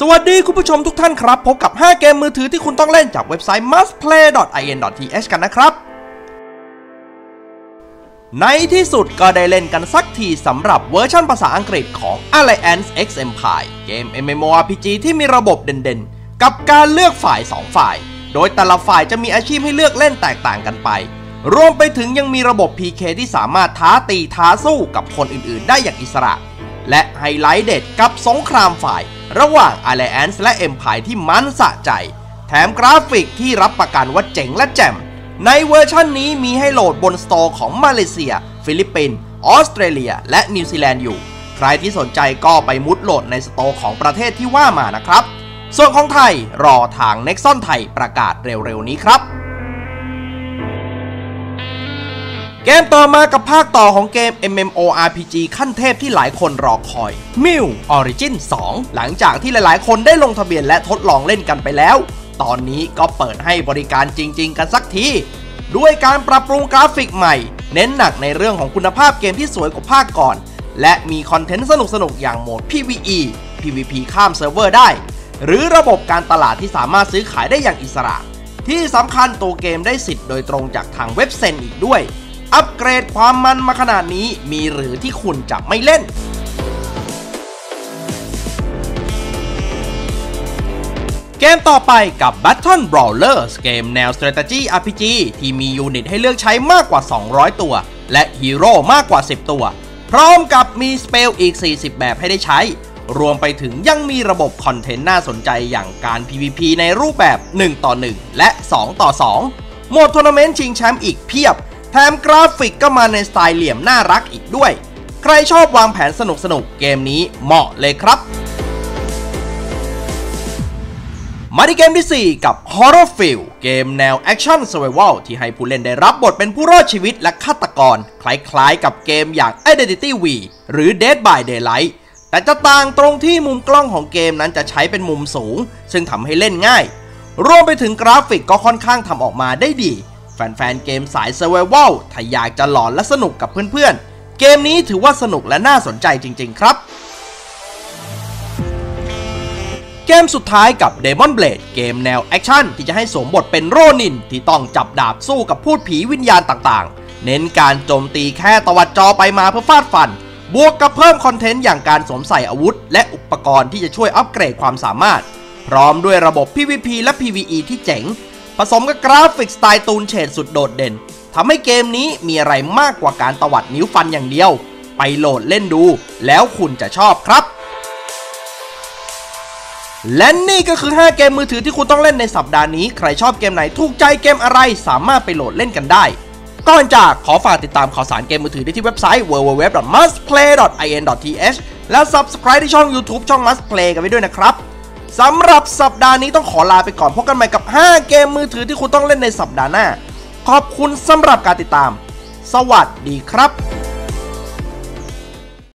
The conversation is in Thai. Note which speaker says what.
Speaker 1: สวัสดีคุณผู้ชมทุกท่านครับ พบกับ 5 เกมมือถือที่คุณต้องเล่นจากเว็บไซต์ mustplay.in.th กันนะครับ ในที่สุดก็ได้เล่นกันสักทีสำหรับเวอร์ชันภาษาอังกฤษของ Alliance X Empire เกม MMORPG ที่มีระบบเด่นๆ กับการเลือกฝ่าย 2 ฝ่าย โดยแต่ละฝ่ายจะมีอาชีพให้เลือกเล่นแตกต่างกันไป รวมไปถึงยังมีระบบ PK ที่สามารถท้าตีท้าสู้กับคนอื่นๆ ได้อย่างอิสระ และไฮไลท์เด็ดกับสงครามฝ่าย ระหว่าง Alliance และ Empire ที่มันสะใจ แถมกราฟิกที่รับประกันว่าเจ๋งและแจ่ม ในเวอร์ชันนี้มีให้โหลดบนสโตร์ของมาเลเซีย ฟิลิปปินส์ออสเตรเลีย และนิวซีแลนด์อยู่ ใครที่สนใจก็ไปมุดโหลดในสโตร์ของประเทศที่ว่ามานะครับ ส่วนของไทยรอทาง Nexon ไทยประกาศเร็วๆนี้ครับ เกมต่อมากับภาคต่อของเกม MMORPG ขั้นเทพที่หลายคนรอคอย m i l Origin 2 หลังจากที่หลายๆ คนได้ลงทะเบียนและทดลองเล่นกันไปแล้ว ตอนนี้ก็เปิดให้บริการจริง ๆ กันสักที ด้วยการปรับปรุงกราฟิกใหม่ เน้นหนักในเรื่องของคุณภาพเกมที่สวยกว่าภาคก่อน และมีคอนเทนต์สนุก ๆ อย่างโหมด PVE PVP ข้ามเซิร์ฟเวอร์ได้ หรือระบบการตลาดที่สามารถซื้อขายได้อย่างอิสระ ที่สำคัญตัวเกมได้สิทธิ์โดยตรงจากทางเว็บเซนอีกด้วย อัปเกรดความมันมาขนาดนี้มีหรือที่คุณจะไม่เล่นเกมต่อไปกับ Battle Brawlers เกมแนว Strategy RPG ที่มียูนิตให้เลือกใช้มากกว่า 200 ตัว และฮีโร่มากกว่า 10 ตัว พร้อมกับมีสเปลอีก 40 แบบให้ได้ใช้ รวมไปถึงยังมีระบบคอนเทนต์น่าสนใจอย่างการ PVP ในรูปแบบ 1 ต่อ 1 และ 2 ต่อ 2 โหมดทัวร์นาเมนต์ชิงแชมป์อีกเพียบ แถมกราฟิกก็มาในสไตล์เหลี่ยมน่ารักอีกด้วย ใครชอบวางแผนสนุกๆเกมนี้เหมาะเลยครับ มาที่เกมที่ 4 กับ Horror f i e l เกมแนว Action Survival ที่ให้ผู้เล่นได้รับบทเป็นผู้รอดชีวิตและฆาตกร คล้ายๆ กับเกมอย่าง Identity V หรือ Dead by Daylight แต่จะต่างตรงที่มุมกล้องของเกมนั้นจะใช้เป็นมุมสูง ซึ่งทำให้เล่นง่าย รวมไปถึงกราฟิกก็ค่อนข้างทำออกมาได้ดี แฟนๆเกมสาย Survival ถ้าอยากจะหลอนและสนุกกับเพื่อนๆ เกมนี้ถือว่าสนุกและน่าสนใจจริงๆครับ เกมสุดท้ายกับ Demon Blade เกมแนวแอคชั่นที่จะให้สวมบทเป็นโรนิน ที่ต้องจับดาบสู้กับพูดผีวิญญาณต่างๆ เน้นการโจมตีแค่ตวัดจอไปมาเพื่อฟาดฟัน บวกกับเพิ่มคอนเทนต์อย่างการสวมใส่อาวุธ และอุปกรณ์ที่จะช่วยอัปเกรดความสามารถ พร้อมด้วยระบบ PVP และ PVE ที่เจ๋ง ผสมกับกราฟิกสไตล์ตูนเฉดสุดโดดเด่นทำให้เกมนี้มีอะไรมากกว่าการตวัดนิ้วฟันอย่างเดียว ไปโหลดเล่นดู แล้วคุณจะชอบครับ และนี่ก็คือ 5 เกมมือถือที่คุณต้องเล่นในสัปดาห์นี้ ใครชอบเกมไหนถูกใจเกมอะไร สามารถไปโหลดเล่นกันได้ ก่อนจากขอฝากติดตามข่าวสารเกมมือถือได้ที่เว็บไซต์ www.mustplay.in.th และ Subscribe ที่ช่อง YouTube ช่อง mustplay กันไว้ด้วยนะครับ สำหรับสัปดาห์นี้ต้องขอลาไปก่อนพบกันใหม่กับ 5 เกมมือถือที่คุณต้องเล่นในสัปดาห์หน้า ขอบคุณสำหรับการติดตาม สวัสดีครับ